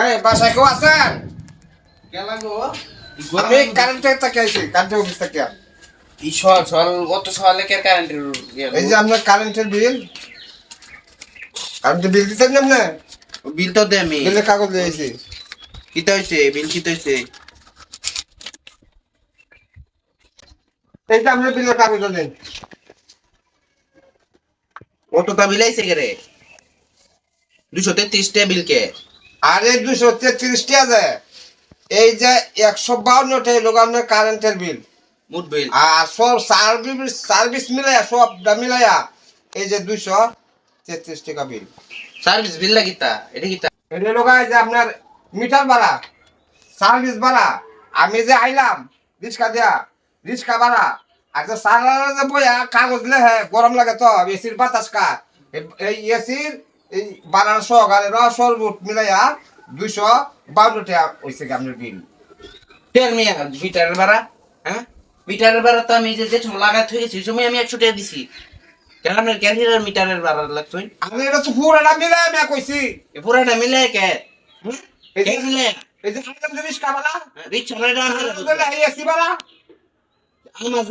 এই বাসায় কেউ আছেন? গেলাম গো আমি কারেন্টের থেকে আইছি কারেন্টের অফিস থেকে। এই সল সল অত সকালে কে কারেন্টের এই যে আপনার কারেন্টের বিল কারেন্টের বিল দিতেন আপনি? বিল তো দে আমি। বিলের কাগজ দিয়েছি কিতে হইছে? বিল কিতে হইছে? এই যে আপনার বিলের কাগজ দেন। অতটা বিল আইছে কে রে দুশো তেত্রিশ টা বিল কে। আরে দুশো তেত্রিশটি আছে। এই যে একশো বাউন্নটা লোক আপনার কারেন্টের বিল। মুট বিল। আর সব সার্ভিস সার্ভিস মিলাইয়া সবটা মিলাইয়া এই যে দুশো তেত্রিশ টাকা বিল। সার্ভিস বিল লাগিতা এটা কিতা? এটা লোক যে আপনার মিটার ভাড়া সার্ভিস ভাড়া। আমি যে আইলাম রিক্সা দেয়া রিক্সা ভাড়া। আর যে সারা যে বইয়া কাগজ লেহে গরম লাগে তো এসির বাতাস কা এই- এই এসির এই বানানো সহকারে রস সরবুট মিলাইয়া দুইশো বাউন্ন টাকা হয়েছে আপনার বিল। টের মিয়া মিটারের ভাড়া হ্যাঁ? মিটারের ভাড়া তো আমি যে যে থই গেছি সময় আমি একশো টাকা দিছি। কেন আপনার ক্যারিয়ার মিটারের ভাড়া লাগতোই আমি এটা তো পুরাটা মিলাই আমি কইছি। এ পুরাটা মিলে কে? কে যে- মিলে এই যে আইলাম যে রিক্সা ভাড়া রিক্সা এই এসি ভাড়া আমার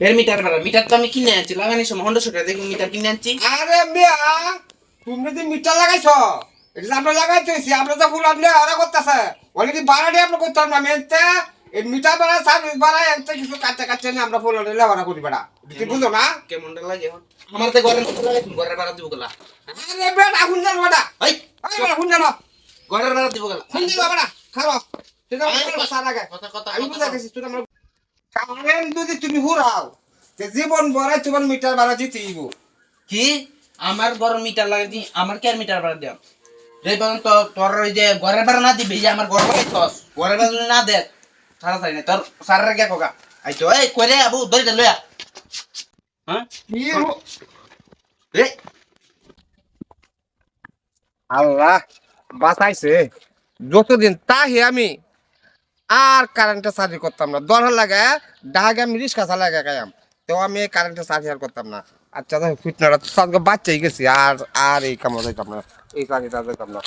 মিটার মিটার ভাড়া মিটার তো আমি কিনে আনছি লাগানি সময় হন্ডা টাকা দেখি মিটার কিনে আনছি। আরে মিয়া তুমি যে মিটার লাগাইছ এটা আমরা লাগাইতেছি আমরা তো ফুল আপনি ওরা করতেছে। অলরেডি দিয়ে আমরা করতাম না মেনতে এই মিটার ভাড়া সার্ভিস ভাড়া এনতে কিছু কাটতে কাটতে নিয়ে আমরা নিলে করি বেড়া। তুই বুঝো না? কেমনটা লাগে আমার তো ঘরের ঘরের ভাড়া দিব গলা। আরে বেড়া হুন জানো বেড়া ওই বেড়া হুন জানো ঘরের ভাড়া দিব গলা। হুন জানো বেড়া খারো সেটা সার আগে কথা কথা আমি বুঝা গেছি তুই আমরা কারেন্ট যদি তুমি হুরাও যে জীবন ভরে তোমার মিটার ভাড়া দিতে কি? আমার ঘর মিটার লাগে দি আমার কি মিটার ভাড়া দিও এই বলেন তো তোর ওই যে ঘরের ভাড়া না দিবি যে আমার ঘর ভাড়া থস ঘরের ভাড়া যদি না দে সারা সারি না তোর সারা গে কোকা আই তো এই কইরে আবু ধরে লয়া হ্যাঁ? কি হো- এই আল্লাহ বাঁচাইছে। যতদিন তাহি আমি আর কারেন্টে চাকরি করতাম না। দরকার লাগে ডাহাগে আমি রিক্সা চালাই গাইম তো আমি কারেন্টে চাকরি আর করতাম না। আচ্ছা ফিটনাটা তো বাচ্চাই গেছি, আর আর এই কামড়, এই না এই কাজে যাইতাম না।